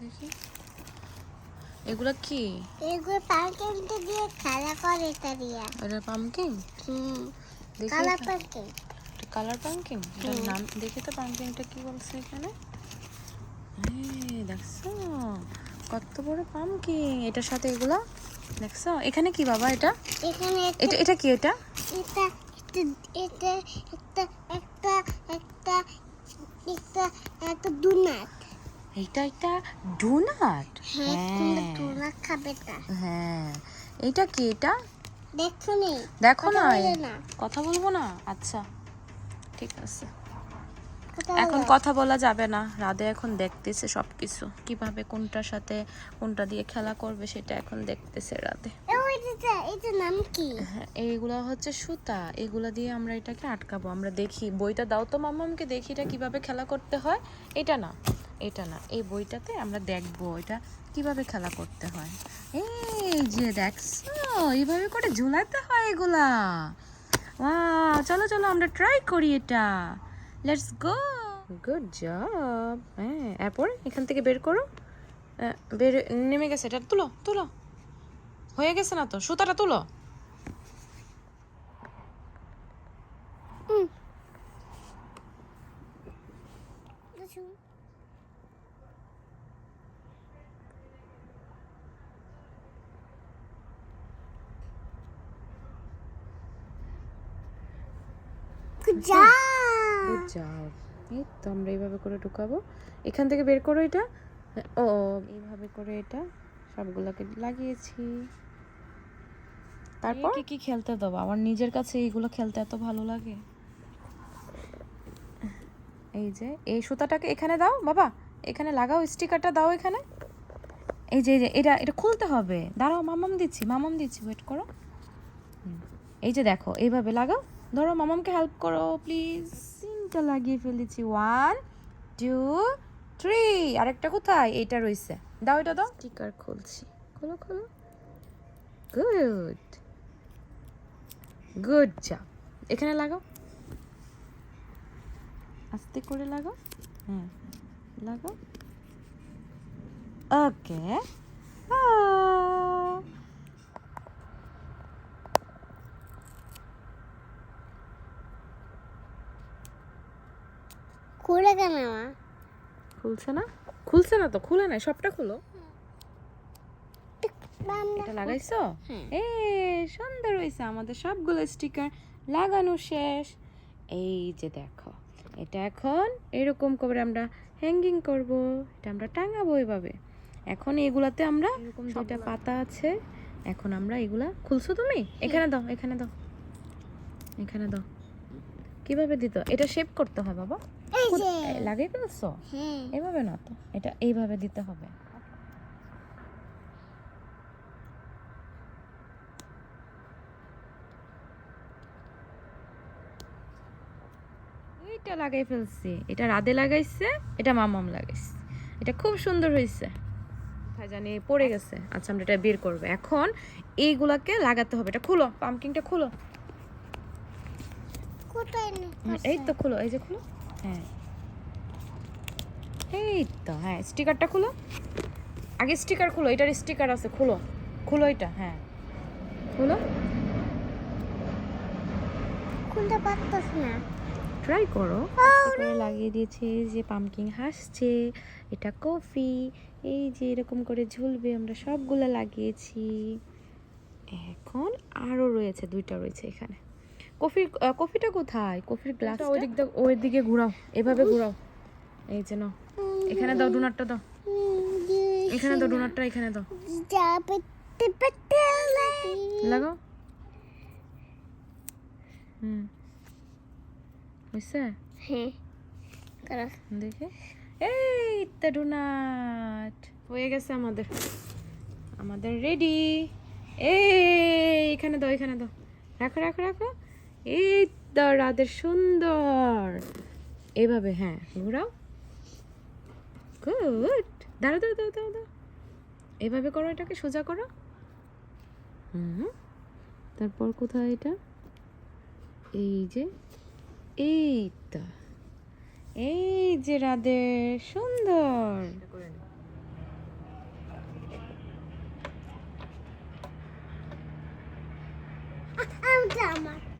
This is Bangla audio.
দেখি। এগুলা কি? এগুলো পার্কিংটা দিয়ে খেলা করে এটা দিয়ে। এটা পামকিন হুম দেখি কালা পার্কিং কালার পামকিন এটার নাম দেখি তো পামকিনটা কি বলছে এখানে। দেখছ? কত বড় পামকিন এটার সাথে এগুলা? দেখছ? এখানে কি বাবা এটা? এখানে একটা এটা এটা কি এটা? এটা এটা এটা একটা একটা একটা একটা ডোনাট এইটা একটা ডোনাট হ্যাঁ ডোনাট খাবে না। হ্যাঁ। এইটা কি এটা? দেখো নি দেখো না। কথা বলব না? আচ্ছা। ঠিক আছে। এখন কথা বলা যাবে না। রাধে এখন দেখতেছে সবকিছু। কীভাবে কোনটার সাথে কোনটা দিয়ে খেলা করবে সেটা এখন দেখতেছে রাধে। নাম কি? হ্যাঁ এইগুলা হচ্ছে সুতা। এগুলা দিয়ে আমরা এটাকে আটকাবো। আমরা দেখি। বইটা দাও তো মামামকে দেখি এটা কীভাবে খেলা করতে হয়। এটা না। এটা না এই বইটাতে আমরা দেখব এটা কীভাবে খেলা করতে হয়। এই যে দেখছ এইভাবে করে ঝুলাতে হয় এগুলা। ওয়াও চলো চলো আমরা ট্রাই করি এটা। লেটস গো গুড জব হ্যাঁ এরপর এখান থেকে বের করো। বের নেমে গেছে এটা তুলো তুলো। হয়ে গেছে না তো? সুতাটা তুলো। Good গুড জব এই তো আমরা এইভাবে করে ঢুকাবো। এখান থেকে বের করো এটা। ও এইভাবে করে এটা। সবগুলোকে লাগিয়েছি। তারপর? কি কি খেলতে দেবো? আমার নিজের কাছে এইগুলো খেলতে এত ভালো লাগে। এই যে এই সুতাটাকে এখানে দাও। বাবা এখানে লাগাও স্টিকারটা দাও এখানে। এই যে এই যে এটা এটা খুলতে হবে। দাঁড়াও মামাম দিচ্ছি মামাম দিচ্ছি। ওয়েট করো। এই যে দেখো এইভাবে লাগাও। ধরো মামামকে হেল্প করো প্লিজ সিনটা লাগিয়ে ফেলেছি। ওয়ান টু থ্রি আরেকটা কোথায়? এইটা রয়েছে। দাও এটা দাও। স্টিকার খুলছি। খোলো খোলো। গুড গুড জব এখানে লাগাও। আস্তে করে লাগাও। হ্যাঁ লাগাও। ওকে খুলে কেন মা। খুলছে না? খুলছে না তো খুলে নাই সবটা খুলো। এটা লাগাইছো? হ্যাঁ। এ সুন্দর হয়েছে আমাদের সবগুলো স্টিকার লাগানো শেষ। এই যে দেখো এটা এখন এরকম করে আমরা হ্যাঙ্গিং করব এটা আমরা টাঙাবো এভাবে। এখন এগুলাতে আমরা দুইটা পাতা আছে এখন আমরা এগুলা খুলছো তুমি? এখানে দাও এখানে দাও এখানে দাও। কীভাবে দিত এটা শেপ করতে হয় বাবা। লাগিয়ে ফেলছো? এভাবে না তো এটা এইভাবে দিতে হবে। এইটা লাগাই ফেলছি। এটা রাধে লাগাইছে এটা মামাম লাগাইছে। এটা খুব সুন্দর হয়েছে কোথায় জানি পড়ে গেছে। আচ্ছা আমরা এটা বের করব। এখন এইগুলাকে লাগাতে হবে। এটা খুলো পাম্পকিংটা খুলো। এই তো খুলো এই যে খুলো। হ্যাঁ। এই তো হ্যাঁ স্টিকারটা খুলো। আগে স্টিকার খুলো এটার স্টিকার আছে খুলো। খুলো এটা হ্যাঁ। খুলো। খুলতে পারতাস না। ট্রাই করো। করে লাগিয়ে দিয়েছে যে পামকিং হাসছে এটা কফি এই যে এরকম করে ঝুলবে আমরা সবগুলো লাগিয়েছি। এখন আরও রয়েছে দুইটা রয়েছে এখানে। কফির কফিটা কোথায়? কফির গ্লাসটা ওই দিক ওই দিকে ঘোরাও এভাবে ঘোরাও। এই যে নাও এখানে দাও ডোনাটটা দাও। এখানে দাও ডোনাটটা এখানে দাও। লাগাও। হুম। হয়েছে হ্যাঁ। করো দেখে। এই তো ডোনাট হয়ে গেছে আমাদের। আমাদের রেডি এই এখানে দাও এখানে দাও। রাখো রাখো রাখো। এই তো রাধে সুন্দর। এভাবে হ্যাঁ ঘোরাও। গুড দাঁড়া দাঁড়া দাও দাঁড়া এভাবে করো এটাকে, সোজা করো। হুম। তারপর কোথায় এটা? এই যে, এই তো। এই যে রাধে সুন্দর। আমার।